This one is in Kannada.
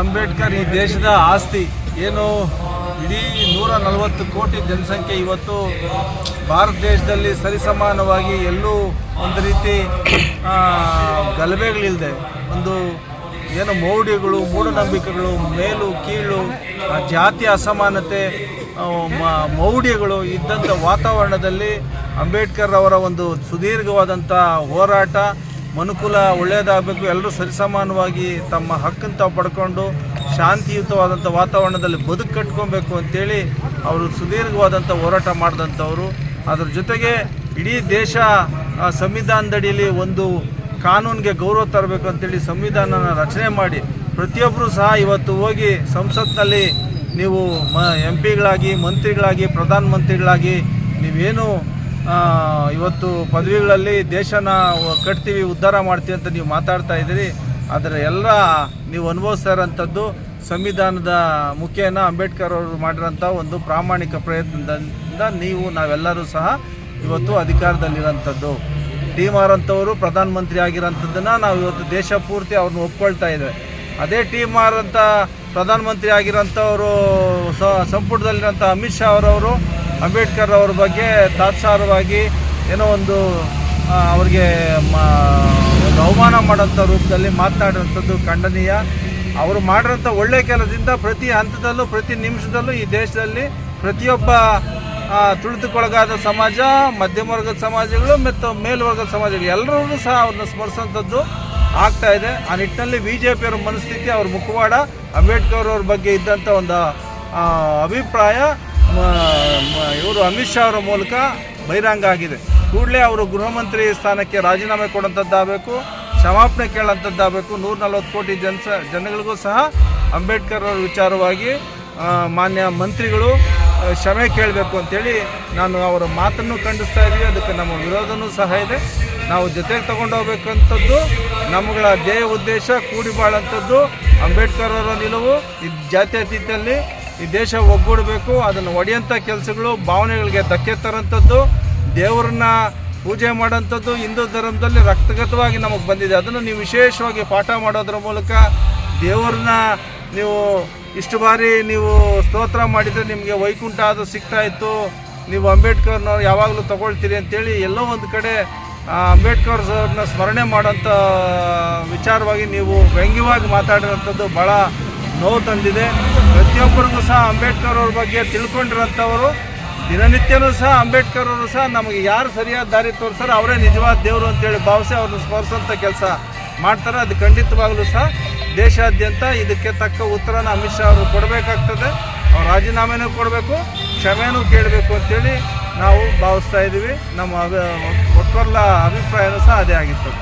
ಅಂಬೇಡ್ಕರ್ ಈ ದೇಶದ ಆಸ್ತಿ. ಏನು, ಇಡೀ ನೂರ ನಲವತ್ತು ಕೋಟಿ ಜನಸಂಖ್ಯೆ ಇವತ್ತು ಭಾರತ ದೇಶದಲ್ಲಿ ಸರಿಸಮಾನವಾಗಿ ಎಲ್ಲೂ ಒಂದು ರೀತಿ ಗಲಭೆಗಳಿಲ್ಲದೆ ಒಂದು ಏನು ಮೌಢ್ಯಗಳು, ಮೂಢನಂಬಿಕೆಗಳು, ಮೇಲು, ಕೀಳು ಜಾತಿ ಅಸಮಾನತೆ ಮೌಢ್ಯಗಳು ಇದ್ದಂಥ ವಾತಾವರಣದಲ್ಲಿ ಅಂಬೇಡ್ಕರ್ ಅವರ ಒಂದು ಸುದೀರ್ಘವಾದಂಥ ಹೋರಾಟ ಮನುಕುಲ ಒಳ್ಳೆಯದಾಗಬೇಕು, ಎಲ್ಲರೂ ಸರಿಸಮಾನವಾಗಿ ತಮ್ಮ ಹಕ್ಕನ್ನು ತಾವು ಪಡ್ಕೊಂಡು ಶಾಂತಿಯುತವಾದಂಥ ವಾತಾವರಣದಲ್ಲಿ ಬದುಕು ಕಟ್ಕೊಬೇಕು ಅಂತೇಳಿ ಅವರು ಸುದೀರ್ಘವಾದಂಥ ಹೋರಾಟ ಮಾಡಿದಂಥವ್ರು. ಅದ್ರ ಜೊತೆಗೆ ಇಡೀ ದೇಶ ಸಂವಿಧಾನದಡಿಯಲ್ಲಿ ಒಂದು ಕಾನೂನಿಗೆ ಗೌರವ ತರಬೇಕು ಅಂತೇಳಿ ಸಂವಿಧಾನನ ರಚನೆ ಮಾಡಿ ಪ್ರತಿಯೊಬ್ಬರು ಸಹ ಇವತ್ತು ಹೋಗಿ ಸಂಸತ್ನಲ್ಲಿ ನೀವು ಮ, ಎಂ ಪಿಗಳಾಗಿ, ಮಂತ್ರಿಗಳಾಗಿ, ಪ್ರಧಾನಮಂತ್ರಿಗಳಾಗಿ ನೀವೇನು ಇವತ್ತು ಪದವಿಗಳಲ್ಲಿ ದೇಶನ ಕಟ್ತೀವಿ, ಉದ್ಧಾರ ಮಾಡ್ತೀವಿ ಅಂತ ನೀವು ಮಾತಾಡ್ತಾ ಇದ್ದೀರಿ. ಆದರೆ ಎಲ್ಲ ನೀವು ಅನುಭವಿಸ್ತಾ ಇರೋಂಥದ್ದು ಸಂವಿಧಾನದ ಮುಖೇನ ಅಂಬೇಡ್ಕರ್ ಅವರು ಮಾಡಿರೋಂಥ ಒಂದು ಪ್ರಾಮಾಣಿಕ ಪ್ರಯತ್ನದಿಂದ ನೀವು ನಾವೆಲ್ಲರೂ ಸಹ ಇವತ್ತು ಅಧಿಕಾರದಲ್ಲಿರೋಂಥದ್ದು. ಟಿ ಆರ್ ಅಂಥವರು ಪ್ರಧಾನಮಂತ್ರಿ ಆಗಿರೋಂಥದ್ದನ್ನು ನಾವು ಇವತ್ತು ದೇಶ ಪೂರ್ತಿ ಅವ್ರನ್ನ ಒಪ್ಕೊಳ್ತಾ ಇದ್ದೇವೆ. ಅದೇ ಟಿ ಆರ್ ಅಂತ ಪ್ರಧಾನಮಂತ್ರಿ ಆಗಿರೋಂಥವರು ಸಂಪುಟದಲ್ಲಿರೋಂಥ ಅಮಿತ್ ಶಾ ಅವರವರು ಅಂಬೇಡ್ಕರ್ ಅವ್ರ ಬಗ್ಗೆ ತಾತ್ಸಾರವಾಗಿ ಏನೋ ಒಂದು ಅವ್ರಿಗೆ ಒಂದು ಅವಮಾನ ಮಾಡೋಂಥ ರೂಪದಲ್ಲಿ ಮಾತನಾಡುವಂಥದ್ದು ಖಂಡನೀಯ. ಅವರು ಮಾಡಿರೋಂಥ ಒಳ್ಳೆಯ ಕೆಲಸದಿಂದ ಪ್ರತಿ ಹಂತದಲ್ಲೂ, ಪ್ರತಿ ನಿಮಿಷದಲ್ಲೂ ಈ ದೇಶದಲ್ಲಿ ಪ್ರತಿಯೊಬ್ಬ ತುಳಿತಕ್ಕೊಳಗಾದ ಸಮಾಜ, ಮಧ್ಯಮ ವರ್ಗದ ಸಮಾಜಗಳು ಮತ್ತು ಮೇಲ್ವರ್ಗದ ಸಮಾಜಗಳು ಎಲ್ಲರೂ ಸಹ ಅವ್ರನ್ನ ಸ್ಮರಿಸೋಂಥದ್ದು ಆಗ್ತಾ ಇದೆ. ಆ ನಿಟ್ಟಿನಲ್ಲಿ ಬಿ ಜೆ ಪಿಯವರ ಮನಸ್ಥಿತಿ, ಅವ್ರ ಮುಖವಾಡ ಅಂಬೇಡ್ಕರ್ ಅವ್ರ ಬಗ್ಗೆ ಇದ್ದಂಥ ಒಂದು ಅಭಿಪ್ರಾಯ. ಇವರು ಅಮಿತ್ ಶಾ ಅವರ ಮೂಲಕ ಬಹಿರಂಗ ಆಗಿದೆ. ಕೂಡಲೇ ಅವರು ಗೃಹ ಮಂತ್ರಿ ಸ್ಥಾನಕ್ಕೆ ರಾಜೀನಾಮೆ ಕೊಡೋಂಥದ್ದಾಗಬೇಕು ಕ್ಷಮಾಪಣೆ ಕೇಳೋಂಥದ್ದಾಗಬೇಕು ನೂರ ನಲ್ವತ್ತು ಕೋಟಿ ಜನಸ, ಜನಗಳಿಗೂ ಸಹ ಅಂಬೇಡ್ಕರ್ ಅವರ ವಿಚಾರವಾಗಿ ಮಾನ್ಯ ಮಂತ್ರಿಗಳು ಕ್ಷಮೆ ಕೇಳಬೇಕು ಅಂತೇಳಿ ನಾನು ಅವರ ಮಾತನ್ನು ಖಂಡಿಸ್ತಾ ಇದ್ದೀವಿ. ಅದಕ್ಕೆ ನಮ್ಮ ವಿರೋಧನೂ ಸಹ ಇದೆ. ನಾವು ಜೊತೆಗೆ ತಗೊಂಡೋಗ್ಬೇಕಂಥದ್ದು ನಮ್ಮಗಳ ಧ್ಯೇಯ ಉದ್ದೇಶ, ಕೂಡಿ ಬಾಳಂಥದ್ದು ಅಂಬೇಡ್ಕರ್ ಅವರ ನಿಲುವು. ಈ ಜಾತ್ಯತೀತದಲ್ಲಿ ಈ ದೇಶ ಒಗ್ಗೂಡಬೇಕು, ಅದನ್ನು ಒಡೆಯಂಥ ಕೆಲಸಗಳು ಭಾವನೆಗಳಿಗೆ ಧಕ್ಕೆ ತರೋಂಥದ್ದು ದೇವರನ್ನ ಪೂಜೆ ಮಾಡೋಂಥದ್ದು ಹಿಂದೂ ಧರ್ಮದಲ್ಲಿ ರಕ್ತಗತವಾಗಿ ನಮಗೆ ಬಂದಿದೆ. ಅದನ್ನು ನೀವು ವಿಶೇಷವಾಗಿ ಪಾಠ ಮಾಡೋದ್ರ ಮೂಲಕ ದೇವ್ರನ್ನ ನೀವು ಇಷ್ಟು ಬಾರಿ ನೀವು ಸ್ತೋತ್ರ ಮಾಡಿದರೆ ನಿಮಗೆ ವೈಕುಂಠ ಅದು ಸಿಗ್ತಾ ಇತ್ತು. ನೀವು ಅಂಬೇಡ್ಕರ್ನ ಯಾವಾಗಲೂ ತಗೊಳ್ತೀರಿ ಅಂತೇಳಿ ಎಲ್ಲೋ ಒಂದು ಕಡೆ ಅಂಬೇಡ್ಕರ್ ಅವ್ರನ್ನ ಸ್ಮರಣೆ ಮಾಡೋಂಥ ವಿಚಾರವಾಗಿ ನೀವು ವ್ಯಂಗ್ಯವಾಗಿ ಮಾತಾಡಿರೋಂಥದ್ದು ಭಾಳ ನೋವು ತಂದಿದೆ. ಪ್ರತಿಯೊಬ್ಬರಿಗೂ ಸಹ ಅಂಬೇಡ್ಕರ್ ಅವ್ರ ಬಗ್ಗೆ ತಿಳ್ಕೊಂಡಿರೋಂಥವರು. ದಿನನಿತ್ಯನೂ ಸಹ ಅಂಬೇಡ್ಕರ್ ಅವರು ಸಹ ನಮಗೆ ಯಾರು ಸರಿಯಾದ ದಾರಿ ತೋರಿಸ್ತಾರೋ ಅವರೇ ನಿಜವಾದ ದೇವರು ಅಂತೇಳಿ ಭಾವಿಸಿ ಅವ್ರನ್ನ ಸ್ಮರಿಸೋಂಥ ಕೆಲಸ ಮಾಡ್ತಾರೆ. ಅದು ಖಂಡಿತವಾಗಲೂ ಸಹ ದೇಶಾದ್ಯಂತ ಇದಕ್ಕೆ ತಕ್ಕ ಉತ್ತರನ ಅಮಿತ್ ಶಾ ಅವರು ಕೊಡಬೇಕಾಗ್ತದೆ. ಅವ್ರು ರಾಜೀನಾಮೆನೂ ಕೊಡಬೇಕು, ಕ್ಷಮೆನೂ ಕೇಳಬೇಕು ಅಂತೇಳಿ ನಾವು ಭಾವಿಸ್ತಾ ಇದ್ದೀವಿ. ನಮ್ಮ ಒಟ್ಕೊಲ್ಲ ಅಭಿಪ್ರಾಯನೂ ಸಹ ಅದೇ ಆಗಿರ್ತದೆ.